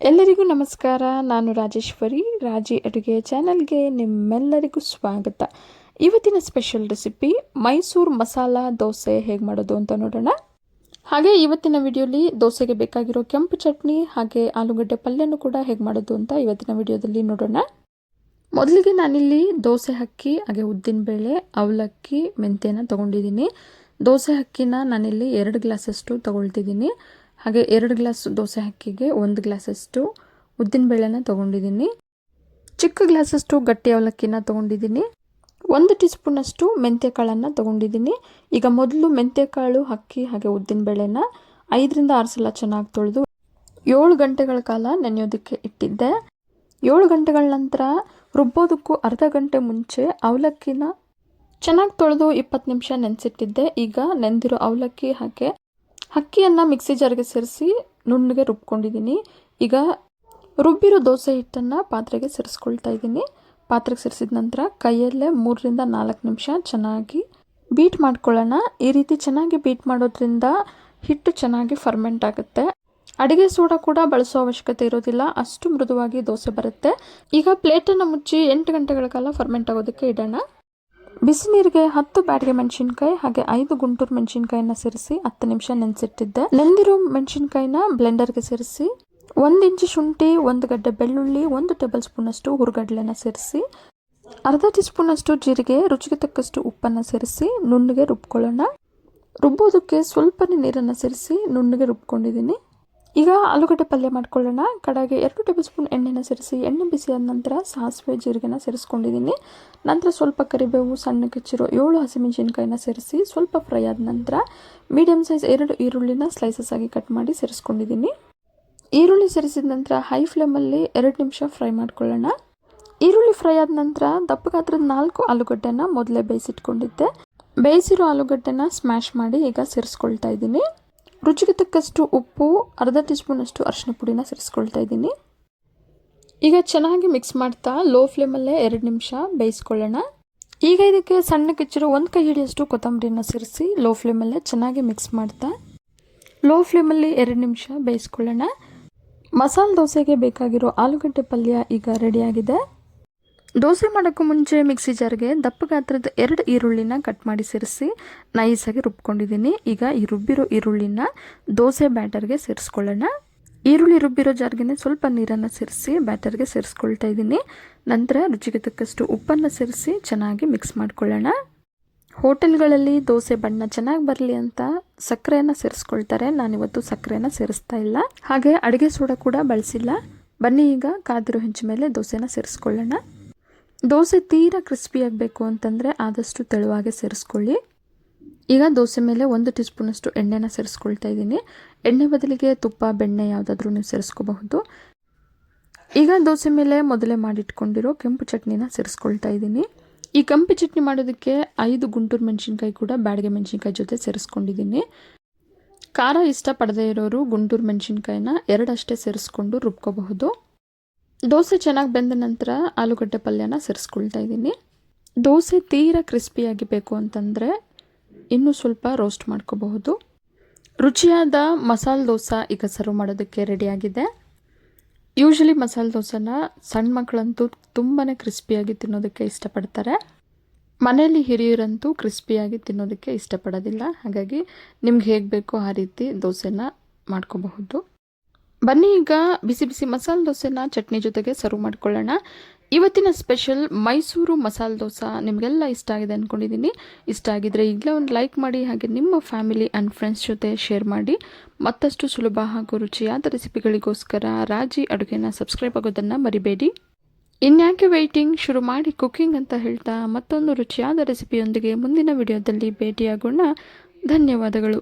ಎಲ್ಲರಿಗೂ ನಮಸ್ಕಾರ. ನಾನು ರಾಜೇಶ್ವರಿ. ರಾಜಿ ಅಡುಗೆ ಚಾನಲ್ಗೆ ನಿಮ್ಮೆಲ್ಲರಿಗೂ ಸ್ವಾಗತ. ಇವತ್ತಿನ ಸ್ಪೆಷಲ್ ರೆಸಿಪಿ, ಮೈಸೂರು ಮಸಾಲ ದೋಸೆ ಹೇಗೆ ಮಾಡೋದು ಅಂತ ನೋಡೋಣ. ಹಾಗೆ ಇವತ್ತಿನ ವಿಡಿಯೋಲಿ ದೋಸೆಗೆ ಬೇಕಾಗಿರೋ ಕೆಂಪು ಚಟ್ನಿ ಹಾಗೆ ಆಲೂಗಡ್ಡೆ ಪಲ್ಯನೂ ಕೂಡ ಹೇಗೆ ಮಾಡೋದು ಅಂತ ಇವತ್ತಿನ ವಿಡಿಯೋದಲ್ಲಿ ನೋಡೋಣ. ಮೊದಲಿಗೆ ನಾನಿಲ್ಲಿ ದೋಸೆ ಅಕ್ಕಿ, ಹಾಗೆ ಉದ್ದಿನಬೇಳೆ ಅವಲಕ್ಕಿ, ಮೆಂತ್ಯನ ತೊಗೊಂಡಿದ್ದೀನಿ. ದೋಸೆ ಅಕ್ಕಿನ ನಾನಿಲ್ಲಿ ಎರಡು ಗ್ಲಾಸಷ್ಟು ತೊಗೊಳ್ತಿದ್ದೀನಿ. ಹಾಗೆ ಎರಡು ಗ್ಲಾಸ್ ದೋಸೆ ಅಕ್ಕಿಗೆ ಒಂದು ಗ್ಲಾಸಷ್ಟು ಉದ್ದಿನಬೇಳೆನ ತೊಗೊಂಡಿದ್ದೀನಿ. ಚಿಕ್ಕ ಗ್ಲಾಸಷ್ಟು ಗಟ್ಟಿ ಅವಲಕ್ಕಿನ ತೊಗೊಂಡಿದ್ದೀನಿ. ಒಂದು ಟೀ ಸ್ಪೂನಷ್ಟು ಮೆಂತ್ಯ ಕಾಳನ್ನು ತೊಗೊಂಡಿದ್ದೀನಿ. ಈಗ ಮೊದಲು ಮೆಂತ್ಯಕಾಳು, ಅಕ್ಕಿ ಹಾಗೆ ಉದ್ದಿನಬೇಳೆನ ಐದರಿಂದ ಆರು ಸಲ ಚೆನ್ನಾಗಿ ತೊಳೆದು ಏಳು ಗಂಟೆಗಳ ಕಾಲ ನೆನೆಯೋದಕ್ಕೆ ಇಟ್ಟಿದ್ದೆ. ಏಳು ಗಂಟೆಗಳ ನಂತರ ರುಬ್ಬೋದಕ್ಕೂ ಅರ್ಧ ಗಂಟೆ ಮುಂಚೆ ಅವಲಕ್ಕಿನ ಚೆನ್ನಾಗಿ ತೊಳೆದು ಇಪ್ಪತ್ತು ನಿಮಿಷ ನೆನೆಸಿಟ್ಟಿದ್ದೆ. ಈಗ ನೆಂದಿರೋ ಅವಲಕ್ಕಿ ಹಾಗೆ ಅಕ್ಕಿಯನ್ನು ಮಿಕ್ಸಿ ಜಾರ್ಗೆ ಸೇರಿಸಿ ನುಣ್ಣಗೆ ರುಬ್ಕೊಂಡಿದ್ದೀನಿ. ಈಗ ರುಬ್ಬಿರೋ ದೋಸೆ ಹಿಟ್ಟನ್ನು ಪಾತ್ರೆಗೆ ಸೇರಿಸ್ಕೊಳ್ತಾ ಇದ್ದೀನಿ. ಪಾತ್ರೆಗೆ ಸೇರಿಸಿದ ನಂತರ ಕೈಯಲ್ಲೇ ಮೂರರಿಂದ ನಾಲ್ಕು ನಿಮಿಷ ಚೆನ್ನಾಗಿ ಬೀಟ್ ಮಾಡ್ಕೊಳ್ಳೋಣ. ಈ ರೀತಿ ಚೆನ್ನಾಗಿ ಬೀಟ್ ಮಾಡೋದ್ರಿಂದ ಹಿಟ್ಟು ಚೆನ್ನಾಗಿ ಫರ್ಮೆಂಟ್ ಆಗುತ್ತೆ. ಅಡುಗೆ ಸೋಡಾ ಕೂಡ ಬಳಸೋ ಅವಶ್ಯಕತೆ ಇರೋದಿಲ್ಲ. ಅಷ್ಟು ಮೃದುವಾಗಿ ದೋಸೆ ಬರುತ್ತೆ. ಈಗ ಪ್ಲೇಟನ್ನು ಮುಚ್ಚಿ ಎಂಟು ಗಂಟೆಗಳ ಕಾಲ ಫರ್ಮೆಂಟ್ ಆಗೋದಕ್ಕೆ ಇಡೋಣ. ಬಿಸಿ ನೀರಿಗೆ ಹತ್ತು ಬ್ಯಾಡಿಗೆ ಮೆಣಸಿನಕಾಯಿ ಹಾಗೆ ಐದು ಗುಂಟೂರು ಮೆಣಸಿನಕಾಯಿನ ಸೇರಿಸಿ ಹತ್ತು ನಿಮಿಷ ನೆನೆಸಿಟ್ಟಿದ್ದೆ. ನೆಂದಿರೋ ಮೆಣಸಿನ್ಕಾಯಿನ ಬ್ಲೆಂಡರ್ಗೆ ಸೇರಿಸಿ ಒಂದು ಇಂಚು ಶುಂಠಿ, ಒಂದು ಗಡ್ಡೆ ಬೆಳ್ಳುಳ್ಳಿ, ಒಂದು ಟೇಬಲ್ ಸ್ಪೂನಷ್ಟು ಹುರುಗಡ್ಲೆನ ಸೇರಿಸಿ ಅರ್ಧ ಟೀ ಸ್ಪೂನಷ್ಟು ಜೀರಿಗೆ, ರುಚಿಗೆ ತಕ್ಕಷ್ಟು ಉಪ್ಪನ್ನು ಸೇರಿಸಿ ನುಣ್ಣಗೆ ರುಬ್ಕೊಳ್ಳೋಣ. ರುಬ್ಬೋದಕ್ಕೆ ಸ್ವಲ್ಪನೇ ನೀರನ್ನು ಸೇರಿಸಿ ನುಣ್ಣಗೆ ರುಬ್ಕೊಂಡಿದ್ದೀನಿ. ಈಗ ಆಲೂಗಡ್ಡೆ ಪಲ್ಯ ಮಾಡ್ಕೊಳ್ಳೋಣ. ಕಡೆಗೆ ಎರಡು ಟೇಬಲ್ ಸ್ಪೂನ್ ಎಣ್ಣೆನ ಸೇರಿಸಿ, ಎಣ್ಣೆ ಬಿಸಿ ಆದ ನಂತರ ಸಾಸಿವೆ, ಜೀರಿಗೆನ ಸೇರಿಸ್ಕೊಂಡಿದ್ದೀನಿ. ನಂತರ ಸ್ವಲ್ಪ ಕರಿಬೇವು, ಸಣ್ಣ ಕಿಚ್ಚಿರೋ, ಏಳು ಹಸಿಮೆಣಸಿನ್ಕಾಯಿನ ಸೇರಿಸಿ, ಸ್ವಲ್ಪ ಫ್ರೈ ಆದ ನಂತರ ಮೀಡಿಯಮ್ ಸೈಜ್ ಎರಡು ಈರುಳ್ಳಿನ ಸ್ಲೈಸಸ್ ಆಗಿ ಕಟ್ ಮಾಡಿ ಸೇರಿಸ್ಕೊಂಡಿದ್ದೀನಿ. ಈರುಳ್ಳಿ ಸೇರಿಸಿದ ನಂತರ ಹೈ ಫ್ಲೇಮಲ್ಲಿ ಎರಡು ನಿಮಿಷ ಫ್ರೈ ಮಾಡ್ಕೊಳ್ಳೋಣ. ಈರುಳ್ಳಿ ಫ್ರೈ ಆದ ನಂತರ ದಪ್ಪ ಗಾತ್ರದ ನಾಲ್ಕು ಆಲೂಗಡ್ಡೆನ ಮೊದಲೇ ಬೇಯಿಸಿಟ್ಕೊಂಡಿದ್ದೆ. ಬೇಯಿಸಿರೋ ಆಲೂಗಡ್ಡೆನ ಸ್ಮ್ಯಾಶ್ ಮಾಡಿ ಈಗ ಸೇರಿಸ್ಕೊಳ್ತಾ ಇದ್ದೀನಿ. ರುಚಿಗೆ ತಕ್ಕಷ್ಟು ಉಪ್ಪು, ಅರ್ಧ ಟೀ ಸ್ಪೂನಷ್ಟು ಅರಿಶಿನ ಪುಡಿನ ಸೇರಿಸ್ಕೊಳ್ತಾ ಇದ್ದೀನಿ. ಈಗ ಚೆನ್ನಾಗಿ ಮಿಕ್ಸ್ ಮಾಡ್ತಾ ಲೋ ಫ್ಲೇಮಲ್ಲೇ ಎರಡು ನಿಮಿಷ ಬೇಯಿಸ್ಕೊಳ್ಳೋಣ. ಈಗ ಇದಕ್ಕೆ ಸಣ್ಣ ಕೆಚ್ಚಿರೋ ಒಂದು ಕೈ ಹಿಡಿಯಷ್ಟು ಕೊತ್ತಂಬರಿನ ಸೇರಿಸಿ ಲೋ ಫ್ಲೇಮಲ್ಲೇ ಚೆನ್ನಾಗಿ ಮಿಕ್ಸ್ ಮಾಡ್ತಾ. ಲೋ ಫ್ಲೇಮಲ್ಲಿ ಎರಡು ನಿಮಿಷ ಬೇಯಿಸ್ಕೊಳ್ಳೋಣ. ಮಸಾಲೆ ದೋಸೆಗೆ ಬೇಕಾಗಿರೋ ಆಲೂಗಡ್ಡೆ ಪಲ್ಯ ಈಗ ರೆಡಿಯಾಗಿದೆ ದೋಸೆ ಮಾಡೋಕ್ಕೂ ಮುಂಚೆ ಮಿಕ್ಸಿ ಜಾರ್ಗೆ ದಪ್ಪ ಗಾತ್ರದ ಎರಡು ಈರುಳ್ಳಿನ ಕಟ್ ಮಾಡಿ ಸೇರಿಸಿ ನೈಸಾಗಿ ರುಬ್ಕೊಂಡಿದ್ದೀನಿ. ಈಗ ಈ ರುಬ್ಬಿರೋ ಈರುಳ್ಳಿನ ದೋಸೆ ಬ್ಯಾಟರ್ಗೆ ಸೇರಿಸ್ಕೊಳ್ಳೋಣ. ಈರುಳ್ಳಿ ರುಬ್ಬಿರೋ ಜಾರ್ಗೆ ಸ್ವಲ್ಪ ನೀರನ್ನು ಸೇರಿಸಿ ಬ್ಯಾಟರ್ಗೆ ಸೇರಿಸ್ಕೊಳ್ತಾ ಇದ್ದೀನಿ. ನಂತರ ರುಚಿಗೆ ತಕ್ಕಷ್ಟು ಉಪ್ಪನ್ನು ಸೇರಿಸಿ ಚೆನ್ನಾಗಿ ಮಿಕ್ಸ್ ಮಾಡ್ಕೊಳ್ಳೋಣ. ಹೋಟೆಲ್ಗಳಲ್ಲಿ ದೋಸೆ ಬಣ್ಣ ಚೆನ್ನಾಗಿ ಬರಲಿ ಅಂತ ಸಕ್ಕರೆಯನ್ನು ಸೇರಿಸ್ಕೊಳ್ತಾರೆ. ನಾನಿವತ್ತು ಸಕ್ಕರೆನ ಸೇರಿಸ್ತಾ ಇಲ್ಲ. ಹಾಗೆ ಅಡುಗೆ ಸೋಡಾ ಕೂಡ ಬಳಸಿಲ್ಲ. ಬನ್ನಿ ಈಗ ಕಾದಿರೋ ಹೆಂಚು ಮೇಲೆ ದೋಸೆನ ಸೇರಿಸ್ಕೊಳ್ಳೋಣ. ದೋಸೆ ತೀರ ಕ್ರಿಸ್ಪಿ ಆಗಬೇಕು ಅಂತಂದರೆ ಆದಷ್ಟು ತೆಳುವಾಗೆ ಸೇರಿಸ್ಕೊಳ್ಳಿ. ಈಗ ದೋಸೆ ಮೇಲೆ ಒಂದು ಟೀ ಸ್ಪೂನಷ್ಟು ಎಣ್ಣೆನ ಸೇರಿಸ್ಕೊಳ್ತಾ ಇದ್ದೀನಿ. ಎಣ್ಣೆ ಬದಲಿಗೆ ತುಪ್ಪ, ಬೆಣ್ಣೆ ಯಾವುದಾದ್ರೂ ನೀವು ಸೇರಿಸ್ಕೋಬಹುದು. ಈಗ ದೋಸೆ ಮೇಲೆ ಮೊದಲೇ ಮಾಡಿಟ್ಕೊಂಡಿರೋ ಕೆಂಪು ಚಟ್ನಿನ ಸೇರಿಸ್ಕೊಳ್ತಾ ಇದ್ದೀನಿ. ಈ ಕೆಂಪು ಚಟ್ನಿ ಮಾಡೋದಕ್ಕೆ ಐದು ಗುಂಟೂರು ಮೆಣಸಿನ್ಕಾಯಿ ಕೂಡ ಬ್ಯಾಡಿಗೆ ಮೆಣಸಿನ್ಕಾಯಿ ಜೊತೆ ಸೇರಿಸ್ಕೊಂಡಿದ್ದೀನಿ. ಖಾರ ಇಷ್ಟಪಡದೇ ಇರೋರು ಗುಂಟೂರು ಮೆಣಸಿನ್ಕಾಯಿನ ಎರಡಷ್ಟೇ ಸೇರಿಸ್ಕೊಂಡು ರುಬ್ಕೋಬಹುದು. ದೋಸೆ ಚೆನ್ನಾಗಿ ಬೆಂದ ನಂತರ ಆಲೂಗಡ್ಡೆ ಪಲ್ಯನ ಸೇರಿಸ್ಕೊಳ್ತಾ ಇದ್ದೀನಿ. ದೋಸೆ ತೀರಾ ಕ್ರಿಸ್ಪಿಯಾಗಿ ಬೇಕು ಅಂತಂದರೆ ಇನ್ನೂ ಸ್ವಲ್ಪ ರೋಸ್ಟ್ ಮಾಡ್ಕೋಬಹುದು. ರುಚಿಯಾದ ಮಸಾಲೆ ದೋಸೆ ಈಗ ಸರ್ವ್ ಮಾಡೋದಕ್ಕೆ ರೆಡಿಯಾಗಿದೆ ಯೂಶಲಿ ಮಸಾಲೆ ದೋಸೆನ ಸಣ್ಣ ಮಕ್ಕಳಂತೂ ತುಂಬಾ ಕ್ರಿಸ್ಪಿಯಾಗಿ ತಿನ್ನೋದಕ್ಕೆ ಇಷ್ಟಪಡ್ತಾರೆ. ಮನೆಯಲ್ಲಿ ಹಿರಿಯರಂತೂ ಕ್ರಿಸ್ಪಿಯಾಗಿ ತಿನ್ನೋದಕ್ಕೆ ಇಷ್ಟಪಡೋದಿಲ್ಲ. ಹಾಗಾಗಿ ನಿಮ್ಗೆ ಹೇಗೆ ಬೇಕೋ ಆ ರೀತಿ ದೋಸೆನ ಮಾಡ್ಕೋಬಹುದು. ಬನ್ನಿ ಈಗ ಬಿಸಿ ಬಿಸಿ ಮಸಾಲೆ ದೋಸೆನ ಚಟ್ನಿ ಜೊತೆಗೆ ಸರ್ವ್ ಮಾಡ್ಕೊಳ್ಳೋಣ. ಇವತ್ತಿನ ಸ್ಪೆಷಲ್ ಮೈಸೂರು ಮಸಾಲೆ ದೋಸೆ ನಿಮಗೆಲ್ಲ ಇಷ್ಟ ಆಗಿದೆ ಅಂದ್ಕೊಂಡಿದ್ದೀನಿ ಇಷ್ಟ ಆಗಿದ್ರೆ ಈಗಲೇ ಒಂದು ಲೈಕ್ ಮಾಡಿ, ಹಾಗೆ ನಿಮ್ಮ ಫ್ಯಾಮಿಲಿ ಆ್ಯಂಡ್ ಫ್ರೆಂಡ್ಸ್ ಜೊತೆ ಶೇರ್ ಮಾಡಿ. ಮತ್ತಷ್ಟು ಸುಲಭ ಹಾಗೂ ರುಚಿಯಾದ ರೆಸಿಪಿಗಳಿಗೋಸ್ಕರ ರಾಜಿ ಅಡುಗೆನ ಸಬ್ಸ್ಕ್ರೈಬ್ ಆಗೋದನ್ನು ಮರಿಬೇಡಿ. ಇನ್ಯಾಕೆ ವೆಯ್ಟಿಂಗ್ ಶುರು ಮಾಡಿ ಕುಕ್ಕಿಂಗ್ ಅಂತ ಹೇಳ್ತಾ ಮತ್ತೊಂದು ರುಚಿಯಾದ ರೆಸಿಪಿಯೊಂದಿಗೆ ಮುಂದಿನ ವಿಡಿಯೋದಲ್ಲಿ ಭೇಟಿಯಾಗೋಣ. ಧನ್ಯವಾದಗಳು.